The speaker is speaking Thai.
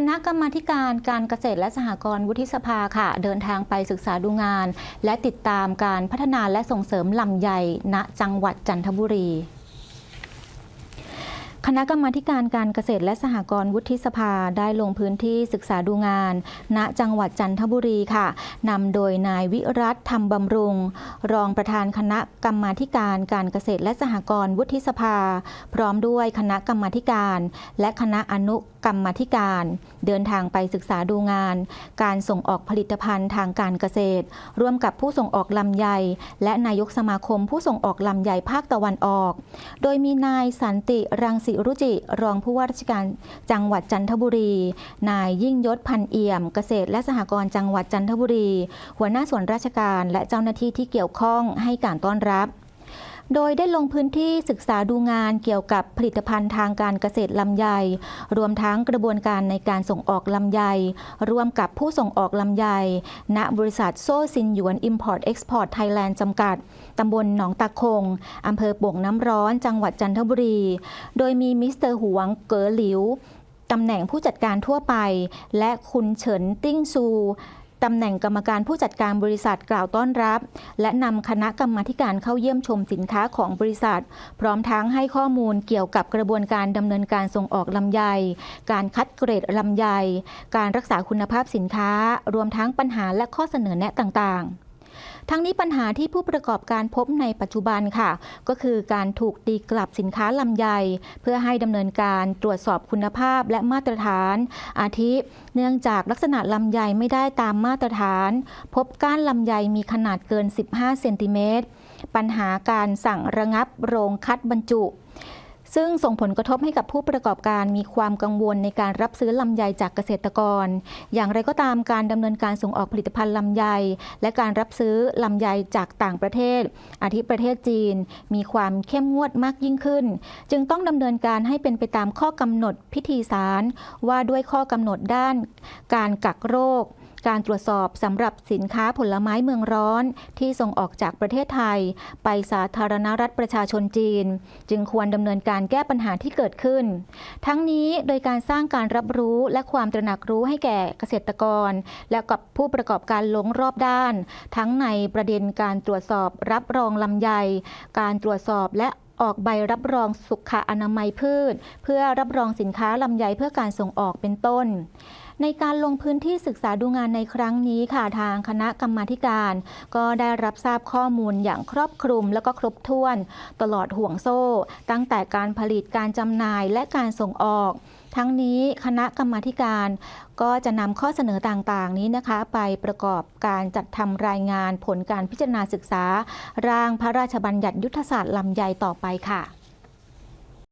คณะกรรมาการการเกษตรและสหกรณ์วุฒิสภาค่ะ เดินทางไปศึกษาดูงาน และติดตามการพัฒนาและส่งเสริมลำไยณจังหวัดจันทบุรีคณะกรรมาการการเกษตรและสหกรณ์วุฒิสภาได้ลงพื้นที่ศึกษาดูงาน ณจังหวัดจันทบุรีค่ะนำโดยนายวิรัตธรรมบำรุง รองประธานคณะกรรมาการการเกษตรและสหกรณ์วุฒิสภา พร้อมด้วยคณะกรรมาการ และคณะอนุ กรรมธิการ เดินทางไปศึกษาดูงาน การส่งออกผลิตภัณฑ์ทางการเกษตร ร่วมกับผู้ส่งออกลำไย และนายกสมาคมผู้ส่งออกลำไยภาคตะวันออก โดยมีนายสันติรังสิรุจิ รองผู้ว่าราชการจังหวัดจันทบุรี นายยิ่งยศพันเอี่ยม เกษตรและสหกรณ์จังหวัดจันทบุรี หัวหน้าส่วนราชการและเจ้าหน้าที่ที่เกี่ยวข้องให้การต้อนรับ โดยได้ลงพื้นที่ศึกษาดูงานเกี่ยวกับผลิตภัณฑ์ทางการเกษตรลำไย รวมทั้งกระบวนการในการส่งออกลำไย ร่วมกับผู้ส่งออกลำไย ณ บริษัทโซซินหยวน Import Export Thailand จำกัด ตำบลหนองตะคง อำเภอโป่งน้ำร้อน จังหวัดจันทบุรี โดยมีมิสเตอร์หวงเก๋อหลิวตำแหน่งผู้จัดการทั่วไป และคุณเฉินติ้งซู ตำแหน่งกรรมการผู้จัดการบริษัทกล่าวต้อนรับ และนำคณะกรรมาการเข้าเยี่ยมชมสินค้าของบริษัท พร้อมทั้งให้ข้อมูลเกี่ยวกับกระบวนการดำเนินการส่งออกลำไย การคัดเกรดลำไย การรักษาคุณภาพสินค้า รวมทั้งปัญหาและข้อเสนอแนะต่างๆ ทั้งนี้ปัญหาที่ผู้ประกอบการพบในปัจจุบันค่ะ ก็คือการถูกตีกลับสินค้าลำไย เพื่อให้ดำเนินการตรวจสอบคุณภาพและมาตรฐาน อาทิ เนื่องจากลักษณะลำไยไม่ได้ตามมาตรฐาน พบก้านลำไยมีขนาดเกิน 15 เซนติเมตร ปัญหาการสั่งระงับโรงคัดบรรจุ ซึ่งส่งผลกระทบให้กับผู้ประกอบการมีความกังวลในการรับซื้อลำไยจากเกษตรกร อย่างไรก็ตามการดำเนินการส่งออกผลิตภัณฑ์ลำไย และการรับซื้อลำไยจากต่างประเทศ อาทิประเทศจีน มีความเข้มงวดมากยิ่งขึ้น จึงต้องดำเนินการให้เป็นไปตามข้อกำหนดพิธีสารว่าด้วยข้อกำหนดด้าน การกักโรค การตรวจสอบสำหรับสินค้าผลไม้เมืองร้อนที่ส่งออกจากประเทศไทย ไปสาธารณรัฐประชาชนจีน จึงควรดำเนินการแก้ปัญหาที่เกิดขึ้น ทั้งนี้โดยการสร้างการรับรู้และความตระหนักรู้ให้แก่เกษตรกร และกับผู้ประกอบการลงรอบด้าน ทั้งในประเด็นการตรวจสอบรับรองลำไย การตรวจสอบและออกใบรับรองสุขอนามัยพืช เพื่อรับรองสินค้าลำไยเพื่อการส่งออกเป็นต้น ในการลงพื้นที่ศึกษาดูงานในครั้งนี้ค่ะทางคณะกรรมาการ ก็ได้รับทราบข้อมูลอย่างครอบคลุมและก็ครบถ้วน ตลอดห่วงโซ่ ตั้งแต่การผลิตการจำหน่ายและการส่งออก ทั้งนี้คณะกรรมาการก็จะนำข้อเสนอต่างๆ นี้นะคะ ไปประกอบการจัดทำรายงานผลการพิจารณาศึกษา ร่างพระราชบัญญัติยุทธศาสตร์ลำไยต่อไปค่ะ